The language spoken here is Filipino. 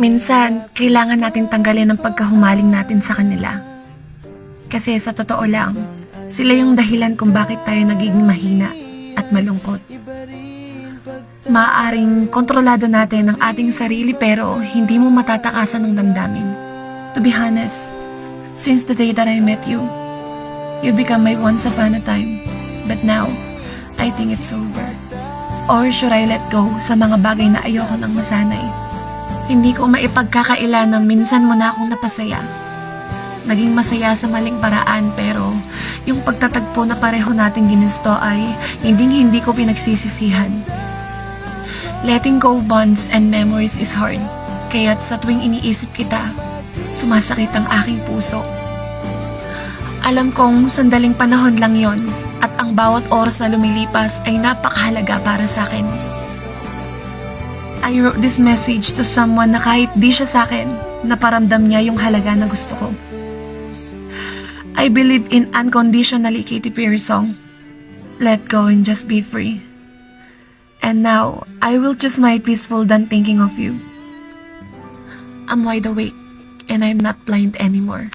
Minsan, kailangan natin tanggalin ang pagkahumaling natin sa kanila. Kasi sa totoo lang, sila yung dahilan kung bakit tayo nagiging mahina at malungkot. Maaaring kontrolado natin ang ating sarili pero hindi mo matatakasan ng damdamin. To be honest, since the day that I met you, you become my once upon a time. But now, I think it's over. Or should I let go sa mga bagay na ayoko nang masanay? Hindi ko maipagkakaila na minsan mo na akong napasaya. Naging masaya sa maling paraan pero yung pagtatagpo na pareho nating ginusto ay hindi hindi ko pinagsisisihan. Letting go bonds and memories is hard. Kaya't sa tuwing iniisip kita, sumasakit ang aking puso. Alam kong sandaling panahon lang yon at ang bawat oras na lumilipas ay napakahalaga para sa akin. I wrote this message to someone na kahit di siya sa akin, naparamdam niya yung halaga na gusto ko. I believe in unconditionally Katy Perry song, Let Go and Just Be Free. And now, I will choose my peaceful than thinking of you. I'm wide awake and I'm not blind anymore.